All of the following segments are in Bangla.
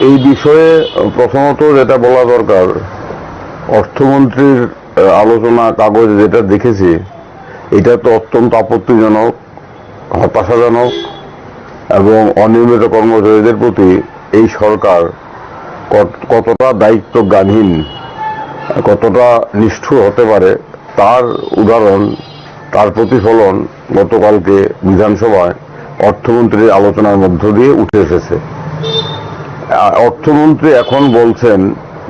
এই বিষয়ে প্রথমত যেটা বলা দরকার, অর্থমন্ত্রীর আলোচনা কাগজ যেটা দেখেছি, এটা তো অত্যন্ত আপত্তিজনক, হতাশাজনক এবং অনিয়মিত কর্মচারীদের প্রতি এই সরকার কত- কতটা দায়িত্বজ্ঞানহীন, কতটা নিষ্ঠুর হতে পারে, তার উদাহরণ, তার প্রতিফলন গতকালকে বিধানসভায় অর্থমন্ত্রীর আলোচনার মধ্য দিয়ে উঠে এসেছে। অর্থমন্ত্রী এখন বলছেন,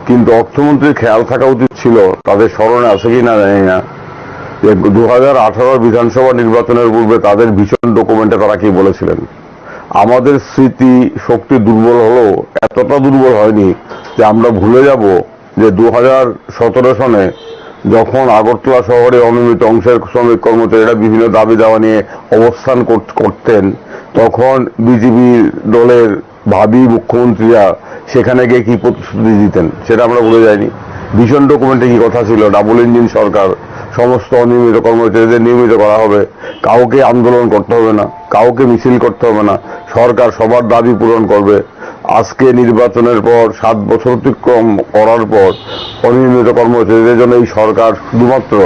কিন্তু অর্থমন্ত্রীর খেয়াল থাকা উচিত ছিল তাদের স্মরণে আছে কি না জানি না, যে দু হাজার আঠারো বিধানসভা নির্বাচনের পূর্বে তাদের ভীষণ ডকুমেন্টে তারা কি বলেছিলেন? আমাদের স্মৃতি শক্তি দুর্বল হলেও এতটা দুর্বল হয়নি যে আমরা ভুলে যাব যে দু হাজার সতেরো সনে যখন আগরতলা শহরে অনিয়মিত অংশের শ্রমিক কর্মচারীরা বিভিন্ন দাবি দাওয়া নিয়ে অবস্থান করতেন, তখন বিজেপি দলের ভাবি মুখ্যমন্ত্রীরা সেখানে গিয়ে কি প্রতিশ্রুতি দিতেন, সেটা আমরা বলে যাইনি। ভীষণ ডকুমেন্টে কি কথা ছিল ডাবল ইঞ্জিন সরকার, সমস্ত অনিয়মিত কর্মচারীদের নিয়মিত করা হবে, কাউকে আন্দোলন করতে হবে না, কাউকে মিছিল করতে হবে না, সরকার সবার দাবি পূরণ করবে। আজকে নির্বাচনের পর, সাত বছর অতিক্রম করার পর, অনিয়মিত কর্মচারীদের জন্য এই সরকার শুধুমাত্র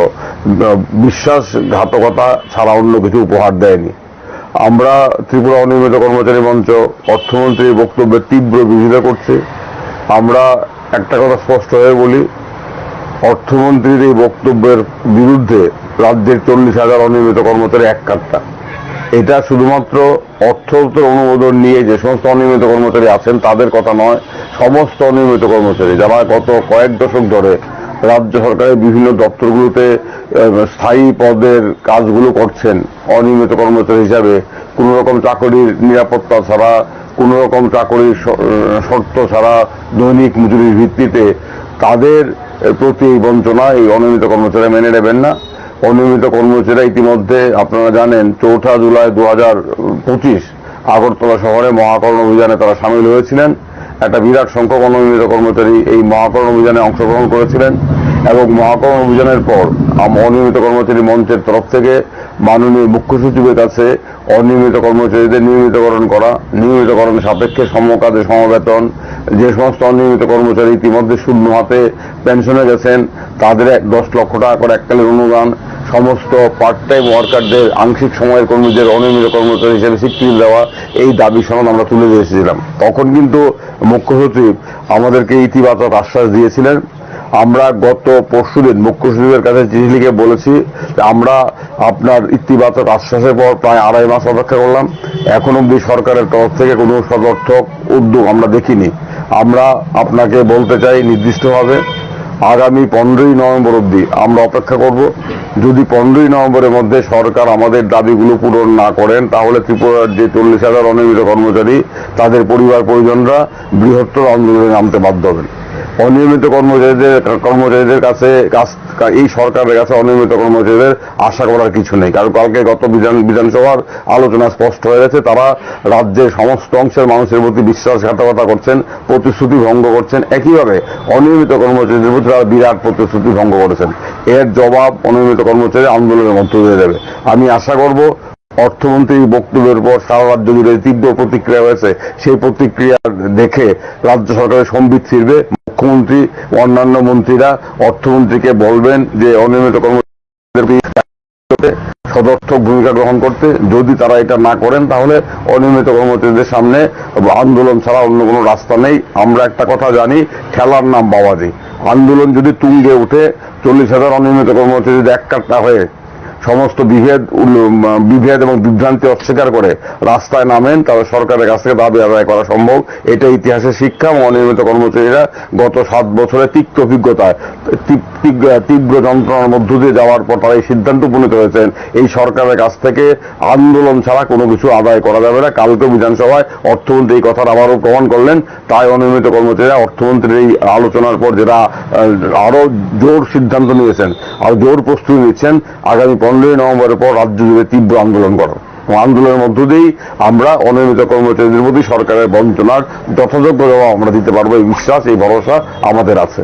বিশ্বাসঘাতকতা ছাড়া অন্য কিছু উপহার দেয়নি। আমরা ত্রিপুরা অনিয়মিত কর্মচারী মঞ্চ অর্থমন্ত্রীর বক্তব্যের তীব্র বিরোধিতা করছি। আমরা একটা কথা স্পষ্ট হয়ে বলি, অর্থমন্ত্রীর এই বক্তব্যের বিরুদ্ধে রাজ্যের চল্লিশ হাজার অনিয়মিত কর্মচারী এক কাট্টা। এটা শুধুমাত্র অর্থোত্তর অনুমোদন নিয়ে যে সমস্ত অনিয়মিত কর্মচারী আছেন, তাদের কথা নয়, সমস্ত অনিয়মিত কর্মচারী, যারা গত কয়েক দশক ধরে রাজ্য সরকারের বিভিন্ন দপ্তরগুলোতে স্থায়ী পদের কাজগুলো করছেন অনিয়মিত কর্মচারী হিসাবে। কোনো রকম চাকরির নিরাপত্তা ছাড়া, কোনো রকম চাকরির শর্ত ছাড়া দৈনিক মজুরির ভিত্তিতে তাদের প্রতি এই বঞ্চনা, এই অনিয়মিত কর্মচারী মেনে নেবেন না। অনিয়মিত কর্মচারীরা ইতিমধ্যে, আপনারা জানেন, চৌঠা জুলাই দু হাজার পঁচিশ আগরতলা শহরে মহাকরণ অভিযানে তারা সামিল হয়েছিলেন। একটা বিরাট সংখ্যক অনিয়মিত কর্মচারী এই মহাকরণ অভিযানে অংশগ্রহণ করেছিলেন এবং মহাকরণ অভিযানের পর অনিয়মিত কর্মচারী মঞ্চের তরফ থেকে মাননীয় মুখ্য সচিবের কাছে অনিয়মিত কর্মচারীদের নিয়মিতকরণ করা, নিয়মিতকরণ সাপেক্ষে সমকাজে সমবেতন, যে সমস্ত অনিয়মিত কর্মচারী ইতিমধ্যে শূন্য হাতে পেনশনে গেছেন, তাদের দশ লক্ষ টাকা করে এককালীন অনুদান সমস্ত পার্ট টাইম ওয়ার্কারদের আংশিক সময়ের কর্মীদের, অনিয়মিত কর্মচারী হিসেবে স্বীকৃতি দেওয়া এই দাবি সনদ আমরা তুলে দিয়েছিলাম। তখন কিন্তু মুখ্য সচিব আমাদেরকে ইতিবাচক আশ্বাস দিয়েছিলেন। আমরা গত পরশুদিন মুখ্য সচিবের কাছে চিঠি লিখে বলেছি আমরা আপনার ইতিবাচক আশ্বাসের পর প্রায় আড়াই মাস অপেক্ষা করলাম। এখন অব্দি সরকারের তরফ থেকে কোনো সদর্থক উদ্যোগ আমরা দেখিনি। আমরা আপনাকে বলতে চাই নির্দিষ্টভাবে, আগামী পনেরোই নভেম্বর অবধি আমরা অপেক্ষা করব। যদি পনেরোই নভেম্বরের মধ্যে সরকার আমাদের দাবিগুলো পূরণ না করেন, তাহলে ত্রিপুরার যে চল্লিশ হাজার অনিয়মিত কর্মচারী, তাদের পরিবার পরিজনরা বৃহত্তর আন্দোলনে নামতে বাধ্য হবেন। অনিয়মিত কর্মচারীদের কর্মচারীদের কাছে এই সরকারের কাছে অনিয়মিত কর্মচারীদের আশা করার কিছু নেই। কারণ কালকে গত বিধান বিধানসভার আলোচনা স্পষ্ট হয়ে গেছে, তারা রাজ্যের সমস্ত অংশের মানুষের প্রতি বিশ্বাসঘাতকতা করছেন, প্রতিশ্রুতি ভঙ্গ করছেন। একইভাবে অনিয়মিত কর্মচারীদের প্রতি তারা বিরাট প্রতিশ্রুতি ভঙ্গ করেছেন। এর জবাব অনিয়মিত কর্মচারী আন্দোলনের মধ্য দিয়ে দেবে। আমি আশা করব অর্থমন্ত্রীর বক্তব্যের পর সারা রাজ্য জুড়ে তীব্র প্রতিক্রিয়া হয়েছে সেই প্রতিক্রিয়া দেখে রাজ্য সরকারের সম্বিত ফিরবে। মুখ্যমন্ত্রী, অন্যান্য মন্ত্রীরা অর্থমন্ত্রীকে বলবেন যে অনিয়মিত কর্মচারীদের সদর্থক ভূমিকা গ্রহণ করতে। যদি তারা এটা না করেন, তাহলে অনিয়মিত কর্মচারীদের সামনে আন্দোলন ছাড়া অন্য কোনো রাস্তা নেই। আমরা একটা কথা জানি, খেলার নাম বাবাজি। আন্দোলন যদি তুঙ্গে উঠে চল্লিশ হাজার অনিয়মিত কর্মচারী যদি এক কাট্টা হয়ে সমস্ত বিভেদ বিভেদ এবং বিভ্রান্তি অস্বীকার করে রাস্তায় নামেন তাহলে সরকারের কাছ থেকে দাবি আদায় করা সম্ভব। এটা ইতিহাসের শিক্ষা এবং অনিয়মিত কর্মচারীরা গত সাত বছরে তিক্ত অভিজ্ঞতায় তীব্র- যন্ত্রণার মধ্য দিয়ে যাওয়ার পর তারা এই সিদ্ধান্ত উপনীত হয়েছেন। এই সরকারের কাছ থেকে আন্দোলন ছাড়া কোনো কিছু আদায় করা যাবে না। কালকে বিধানসভায় অর্থমন্ত্রী এই কথার আবারও প্রমাণ করলেন। তাই অনিয়মিত কর্মচারীরা অর্থমন্ত্রীর এই আলোচনার পর যেটা আহ, আরও জোর সিদ্ধান্ত নিয়েছেন আর জোর প্রস্তুতি নিচ্ছেন আগামী পনেরোই নভেম্বরের পর রাজ্য জুড়ে তীব্র আন্দোলন করো আন্দোলনের মধ্য দিয়েই আমরা অনিয়মিত কর্মচারীদের প্রতি সরকারের বঞ্চনার যথাযোগ্য জবাব আমরা দিতে পারব। এই বিশ্বাস, এই ভরসা আমাদের আছে।